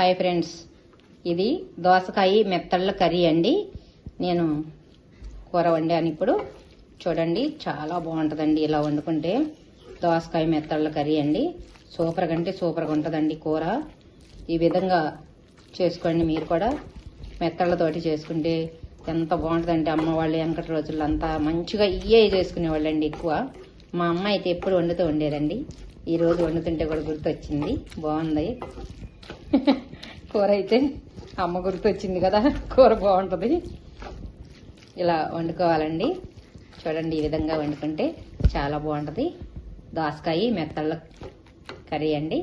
Hi friends. ఇది దోసకాయ మెత్తళ్ళ curry అండి. నేను కూర వండాను ఇప్పుడు. చూడండి చాలా బాగుంటుందండి ఇలా వండుకుంటే. దోసకాయ మెత్తళ్ళ కర్రీ అండి. సూపర్గా అంటే సూపర్గా ఉంటుందండి కూర. ఈ విధంగా చేసుకోండి మీరు కూడా. మెత్తళ్ళతోటి చేసుకుంటే ఎంత బాగుంటుందంటే అమ్మ వాళ్ళు వెనకటి రోజుల్లో అంతా మంచిగా ఇయ్యే చేసుకునేవాళ్ళండి ఎక్కువ. మా అమ్మ అయితే ఎప్పుడు వండుతూ ఉండేదండి. ఈరోజు వండుతుంటే కూడా గుర్తొచ్చింది. బాగుంది. కూర అయితే అమ్మ గుర్తొచ్చింది కదా కూర బాగుంటుంది. ఇలా వండుకోవాలండి. చూడండి ఈ విధంగా వండుకుంటే చాలా బాగుంటుంది. దోసకాయ మెత్తళ్ళ కర్రీ అండి.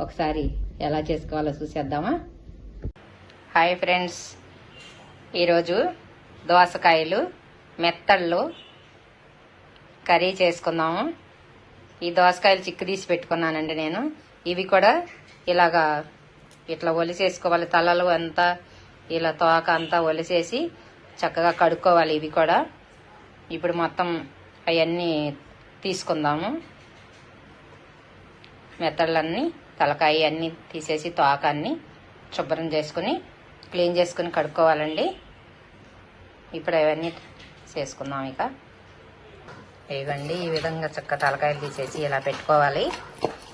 ఒకసారి ఎలా చేసుకోవాలో చూసేద్దామా? హాయ్ ఫ్రెండ్స్ ఈరోజు దోసకాయలు మెత్తళ్ళు కర్రీ చేసుకుందాము. ఈ దోసకాయలు చిక్కు తీసి పెట్టుకున్నానండి నేను. ఇవి కూడా ఇలాగా ఇట్లా ఒలిసేసుకోవాలి. తలలు అంతా ఇలా తోక అంతా ఒలిసేసి చక్కగా కడుక్కోవాలి ఇవి కూడా. ఇప్పుడు మొత్తం అవన్నీ తీసుకుందాము. మెత్తళ్ళన్నీ తలకాయ అన్నీ తీసేసి తోక అన్నీ శుభ్రం చేసుకుని క్లీన్ చేసుకుని కడుక్కోవాలండి. ఇప్పుడు అవన్నీ చేసుకుందాం ఇక. ఇవ్వండి ఈ విధంగా చక్క తలకాయలు తీసేసి ఇలా పెట్టుకోవాలి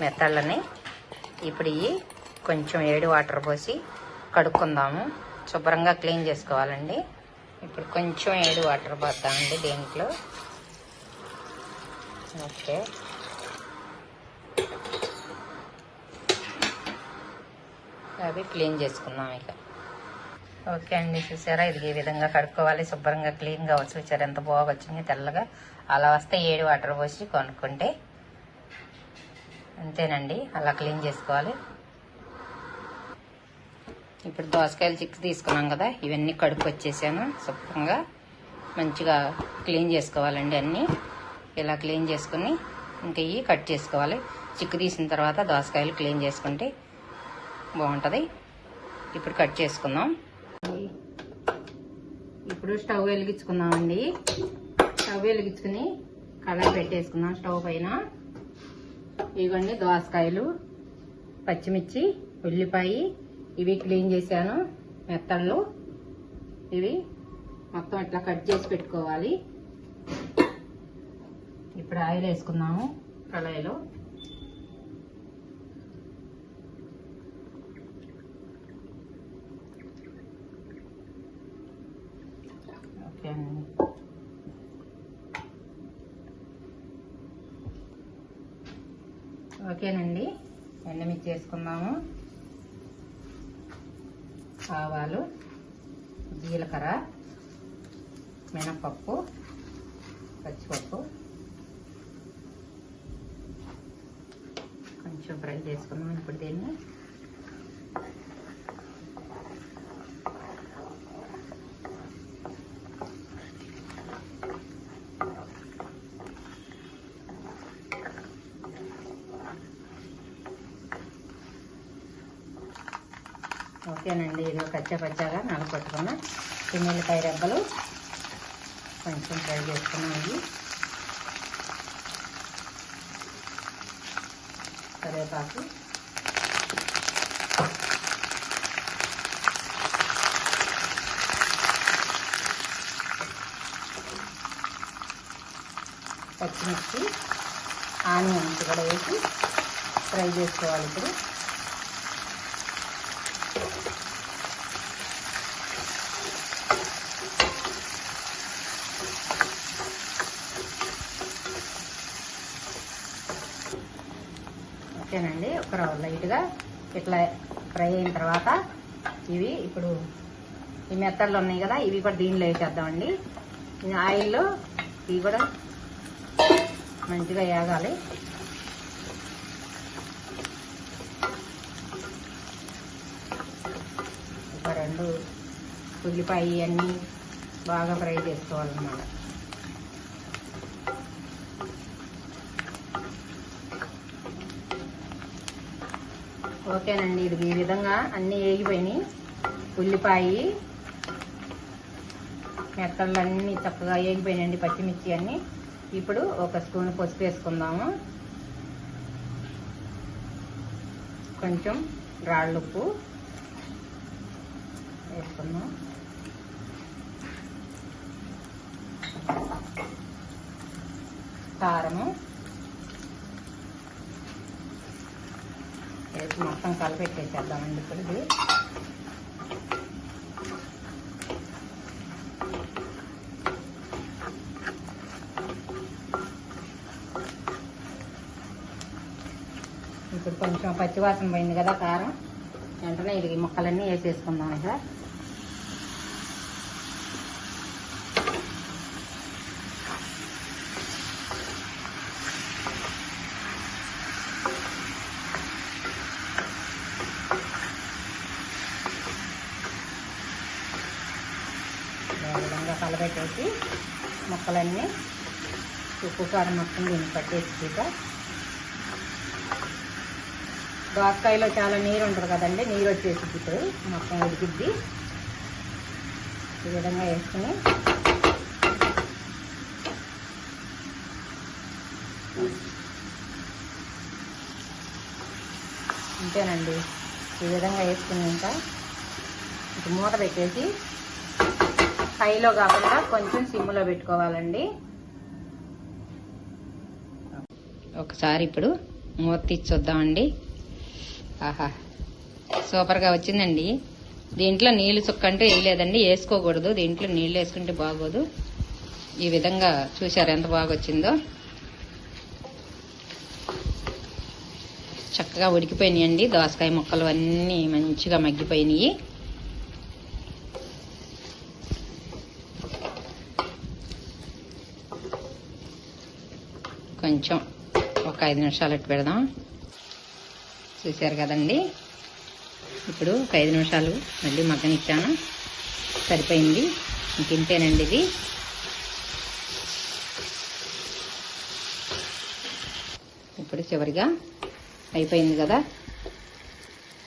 మెత్తళ్ళని. ఇప్పుడు ఇవి కొంచెం ఏడు వాటర్ పోసి కడుక్కుందాము. శుభ్రంగా క్లీన్ చేసుకోవాలండి. ఇప్పుడు కొంచెం ఏడు వాటర్ పోద్దామండి దీంట్లో. ఓకే. అవి క్లీన్ చేసుకుందాం ఇక. ఓకే అండి చూసారా? ఇది ఈ విధంగా కడుక్కోవాలి. శుభ్రంగా క్లీన్గా. వచ్చి చూసారు ఎంత బాగా వచ్చింది తెల్లగా. అలా వస్తే ఏడు వాటర్ పోసి కొనుక్కుంటే అంతేనండి. అలా క్లీన్ చేసుకోవాలి. ఇప్పుడు దోసకాయలు చిక్స్ తీసుకున్నాం కదా ఇవన్నీ కడుపు వచ్చేసాను శుభ్రంగా. మంచిగా క్లీన్ చేసుకోవాలండి అన్నీ. ఇలా క్లీన్ చేసుకుని ఇంకా ఇవి కట్ చేసుకోవాలి. చిక్కు తీసిన తర్వాత దోసకాయలు క్లీన్ చేసుకుంటే బాగుంటుంది. ఇప్పుడు కట్ చేసుకుందాం. ఇప్పుడు స్టవ్ వెలిగించుకుందామండి. స్టవ్ వెలిగించుకుని కళాయి పెట్టేసుకుందాం స్టవ్ పైన. ఇవ్వండి దోసకాయలు పచ్చిమిర్చి ఉల్లిపాయ ఇవి క్లీన్ చేశాను మెత్తళ్ళు. ఇవి మొత్తం ఇట్లా కట్ చేసి పెట్టుకోవాలి. ఇప్పుడు ఆయిల్ వేసుకున్నాము కళాయిలో ఓకే అండి ఓకేనండి. ఎండమిర్చి చేసుకుందాము ఆవాలు జీలకర్ర మినపప్పు పచ్చిపప్పు. కొంచెం ఫ్రై చేసుకుందాం ఇప్పుడు దీన్ని. ఓకేనండి. ఇది కచ్చపచ్చగా పచ్చాగా నలగొట్టుకున్న చిన్నెల్లిపాయ రెబ్బలు కొంచెం ఫ్రై చేసుకున్నాం ఇవి. కరివేపాకు. పచ్చిమిర్చి ఆనియన్స్ కూడా వేసి ఫ్రై చేసుకోవాలి ఇప్పుడు. ఓకేనండి. ఒక లైట్గా ఇట్లా ఫ్రై అయిన తర్వాత ఇవి ఇప్పుడు ఈ మెత్తళ్ళు ఉన్నాయి కదా ఇవి కూడా దీనిలో వేసేద్దామండి. ఈ ఆయిల్లో ఇవి కూడా మంచిగా వేగాలి. ఒక రెండు ఉల్లిపాయ అన్నీ బాగా ఫ్రై చేసుకోవాలన్నమాట. ఓకేనండి ఇది ఈ విధంగా అన్నీ వేగిపోయినాయి. ఉల్లిపాయ మెత్తళ్ళు అన్నీ చక్కగా వేగిపోయినాయండి పచ్చిమిర్చి అన్నీ. ఇప్పుడు ఒక స్పూన్ పసుపు వేసుకుందాము. కొంచెం రాళ్ళుప్పు వేసుకుందాం. కారము. వేసి మొత్తం కలిపెట్టేసేద్దామండి ఇప్పుడు ఇది. ఇప్పుడు కొంచెం పచ్చివాసన పోయింది కదా కారం. వెంటనే ఇది ముక్కలన్నీ వేసేసుకుందాం సార్ ఈ విధంగా కలబెట్టేసి ముక్కలన్నీ ఉప్పు కారం మొత్తం దీన్ని పట్టేసి దోసకాయలో చాలా నీరు ఉంటుంది కదండి నీరు వచ్చేసి ఇప్పుడు మొత్తం ఉడికిద్ది. ఈ విధంగా వేసుకుని అంతేనండి ఈ విధంగా వేసుకున్నాక ఇటు మూత పెట్టేసి హైలో కాకుండా కొంచెం సిమ్లో పెట్టుకోవాలండి. ఒకసారి ఇప్పుడు మూత తీసి చూద్దామండి. ఆహా సూపర్గా వచ్చిందండి. దీంట్లో నీళ్ళు చుక్క అంటే వేయలేదండి వేసుకోకూడదు. దీంట్లో నీళ్ళు వేసుకుంటే బాగోదు. ఈ విధంగా చూశారు ఎంత బాగా వచ్చిందో. చక్కగా ఉడికిపోయినాయండి. దోసకాయ ముక్కలు అన్నీ మంచిగా మగ్గిపోయినాయి. కొంచెం ఒక ఐదు నిమిషాలు అట్టు పెడదాం. చూశారు కదండి? ఇప్పుడు ఒక ఐదు నిమిషాలు మళ్ళీ మగ్గనిచ్చాను. సరిపోయింది. ఇంక ఇంతేనండి ఇది? ఇప్పుడు చివరిగా అయిపోయింది కదా?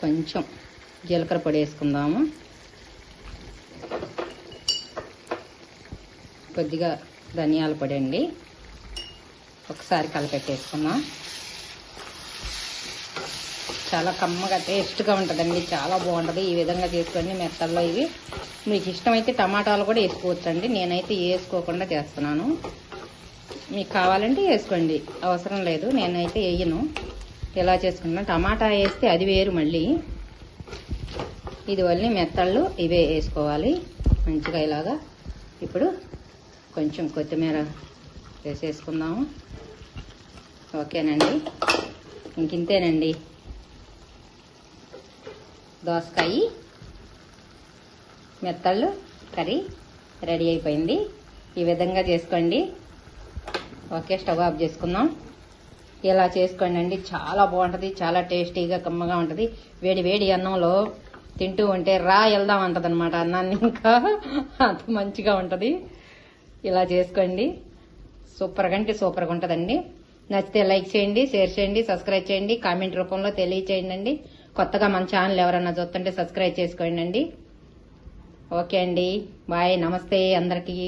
కొంచెం జీలకర్ర పొడి వేసుకుందాము. కొద్దిగా ధనియాల పొడి అండి. ఒకసారి కలిపెట్టేసుకుందాం. చాలా కమ్మగా టేస్ట్గా ఉంటుందండి. చాలా బాగుంటుంది. ఈ విధంగా చేసుకోండి మెత్తల్లో ఇవి. మీకు ఇష్టమైతే టమాటాలు కూడా వేసుకోవచ్చండి. నేనైతే వేసుకోకుండా చేస్తున్నాను. మీకు కావాలంటే వేసుకోండి. అవసరం లేదు. నేనైతే వేయను. ఎలా చేసుకున్నా టమాటా వేస్తే అది వేరు మళ్ళీ. ఇది వల్లి మెత్తళ్ళు ఇవే వేసుకోవాలి. మంచిగా ఇలాగా. ఇప్పుడు కొంచెం కొత్తిమీర వేసేసుకుందాము ఓకేనండి. ఇంకింతేనండి. దోసకాయ మెత్తళ్ళు కర్రీ రెడీ అయిపోయింది. ఈ విధంగా చేసుకోండి. ఓకే స్టవ్ ఆఫ్ చేసుకుందాం. ఇలా చేసుకోండి అండి చాలా బాగుంటుంది. చాలా టేస్టీగా కమ్మగా ఉంటుంది. వేడి వేడి అన్నంలో తింటూ ఉంటే రా వెళ్దాం అంటదనమాట అన్నాన్ని ఇంకా అంత మంచిగా ఉంటుంది. ఇలా చేసుకోండి. సూపర్గా అంటే సూపర్గా ఉంటుందండి. నచ్చితే లైక్ చేయండి షేర్ చేయండి సబ్స్క్రైబ్ చేయండి కామెంట్ రూపంలో తెలియచేయండి అండి కొత్తగా మన ఛానల్ ఎవరన్నా చూస్తుంటే సబ్స్క్రైబ్ చేసుకోండి అండి ఓకే అండి. బాయ్. నమస్తే అందరికీ.